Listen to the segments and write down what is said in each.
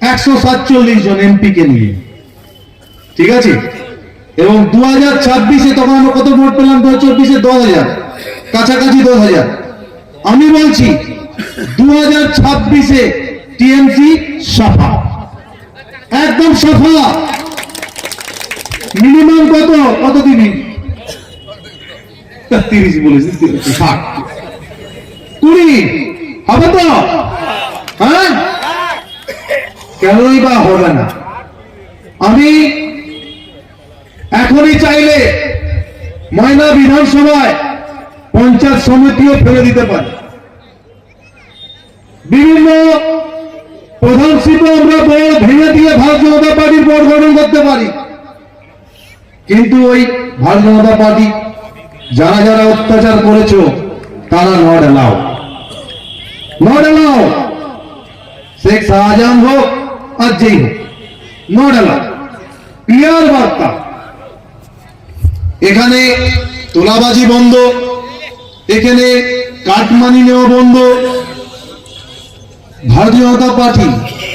একশো সাতচল্লিশ জন নিয়ে। ঠিক আছে? এবং দু হাজার ছাব্বিশে তখন আমরা কত ভোট পেলাম? দু হাজার চব্বিশে দশ হাজার। কাছাকাছি দশ হাজার। আমি বলছি দু হাজার ছাব্বিশে টিএমসি সাফা। একদম সাফা। মিনিমাম কত? কত দিবি? তিরিশ বলেছি, ষাট। কুড়ি। হবে তো? হ্যাঁ? কেনই বা হবে না। আমি এখনই চাইলে ময়না বিধানসভায় পঞ্চায়েত সমিতিও ফেলে দিতে পারি। বিভিন্ন প্রধান শিল্প আমরা বোর্ড ভেঙে দিয়ে ভারতীয় জনতা পার্টির বোর্ড গঠন করতে পারি। কিন্তু ওই ভারতীয় জনতা পার্টি যারা যারা অত্যাচার করেছ, তারা not allow not allow Sheikh Shahjahan হোক আর যেই হোক। এলাও ক্লিয়ার বার্তা। এখানে তোলাবাজি বন্ধ, এখানে কাটমানি নেওয়া বন্ধ। ভারতীয় জনতা পার্টি,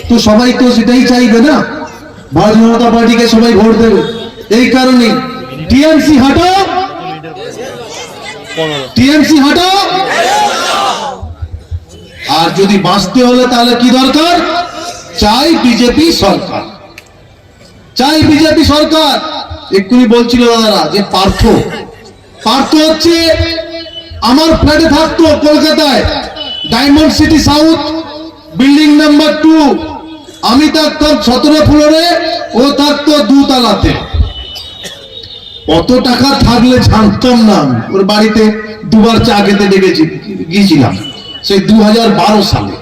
তো সবাই তো সেটাই চাইবে না? ভারতীয় জনতা পার্টিকে সবাই ভোট দেবে। এই কারণে টিএমসি হাটো টিএমসি হাটো আর যদি বাঁচতে হলে তাহলে কি দরকার? চাই বিজেপি সরকার। চাই বিজেপি সরকার। এক্ষুনি বলছিল দাদারা যে পার্থ। পার্থ হচ্ছে আমার ফ্ল্যাটে থাকতো কলকাতায়। Diamond City South building number two আমি থাকতাম সতেরো ফ্লোরে, ও থাকতো দুতলাতে। কত টাকা থাকলে জানতাম না ওর বাড়িতে দুবার চা খেতে ডেকেছি গিয়েছিলাম। সেই দু হাজার বারো সালে।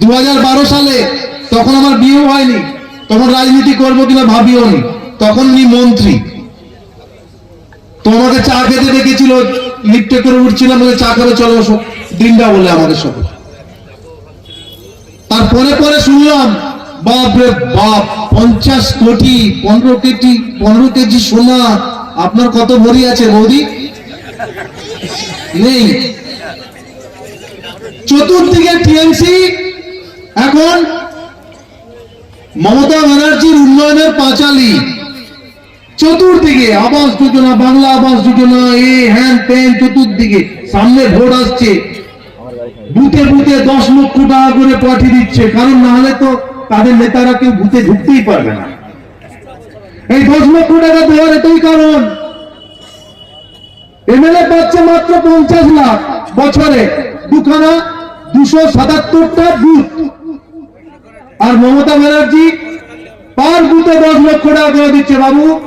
দু হাজার বারো সালে তখন আমার বিয়েও হয়নি, তখন রাজনীতি করব কিনা ভাবিও নি, তখন উনি মন্ত্রী। তোমাকে চা খেতে ডেকেছিল লিফটে করে উঠছিলাম, বলে চা খাবে, চলো দিনটা বলে আমাদের সাথে তারপরে পরে শুনলাম বাপ রে বাপ, পঞ্চাশ কোটি, পনেরো কেজি পনেরো কেজি সোনা, আপনার কত ভরি আছে বৌদি? নেই। চতুর্দিকে টিএমসি এখন মমতা ব্যানার্জির উন্নয়নের পাঁচালি। চতুর্দিকে আবাস যোজনা, বাংলা আবাস যোজনা, এ, হ্যান ত্যান চতুর্দিকে সামনে ভোট আসছে। বুথে বুথে দশ লক্ষ টাকা করে পাঠিয়ে দিচ্ছে। কারণ না হলে তো তাদের নেতারা কেউ বুথে ঢুকতেই পারবে না। এই দশ লক্ষ টাকা দেওয়ার এটাই কারণ। এমএলএ পাচ্ছে মাত্র পঞ্চাশ লাখ বছরে। দুখানা দুশো সাতাত্তরটা বুথ। আর মমতা ব্যানার্জি পার বুথে দশ লক্ষ টাকা করে দিচ্ছে বাবু।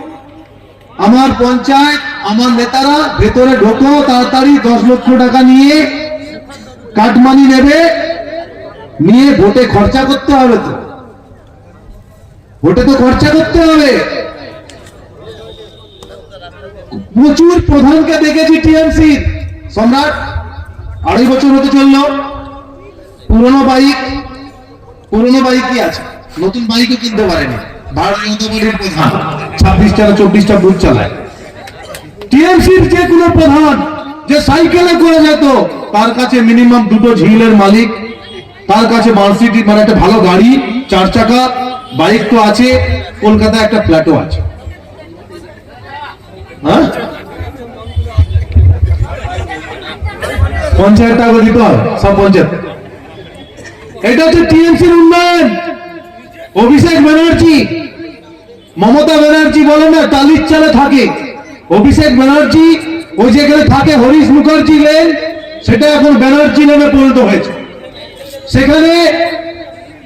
আমার পঞ্চায়েত, আমার নেতারা ভেতরে ঢোকো, তাড়াতাড়ি দশ লক্ষ টাকা নিয়ে কাটমানি নেবে। নিয়ে ভোটে খরচা করতে হবে তো। ভোটে তো খরচা করতে হবে। প্রচুর প্রধানকে দেখেছি টিএমসি। সম্রাট, আড়াই বছর হতে চলল। পুরনো বাইক পুরনো বাইকই আছে? নতুন বাইকও কিনতে পারেনি। চব্বিশটা চালায়। যে কোনো প্রধান যে সাইকেলে করে তার কাছে মিনিমাম দুটো ঝিলের মালিক, তার কাছে মানে একটা ভালো গাড়ি, চার চাকা বাইক তো আছে একটা ফ্ল্যাটও আছে। হ্যাঁ? পঞ্চায়েত টাকা সব পঞ্চায়েত। এটা হচ্ছে টিএমসির উন্নয়ন। অভিষেক ব্যানার্জি মমতা ব্যানার্জি বলে না টালির চালে থাকে। অভিষেক ব্যানার্জি ওই যেখানে থাকে হরিশ মুখার্জি লেন সেটা এখন ব্যানার্জি নামে পরিণত হয়েছে। সেখানে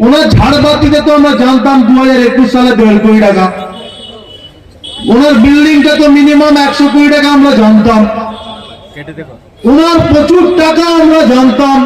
ওনার ঝাড়বাতিতে তো আমরা জানতাম দু হাজার একুশ সালে দেড় কোটি টাকা। ওনার বিল্ডিংটা তো মিনিমাম একশো কোটি টাকা আমরা জানতাম। ওনার প্রচুর টাকা আমরা জানতাম।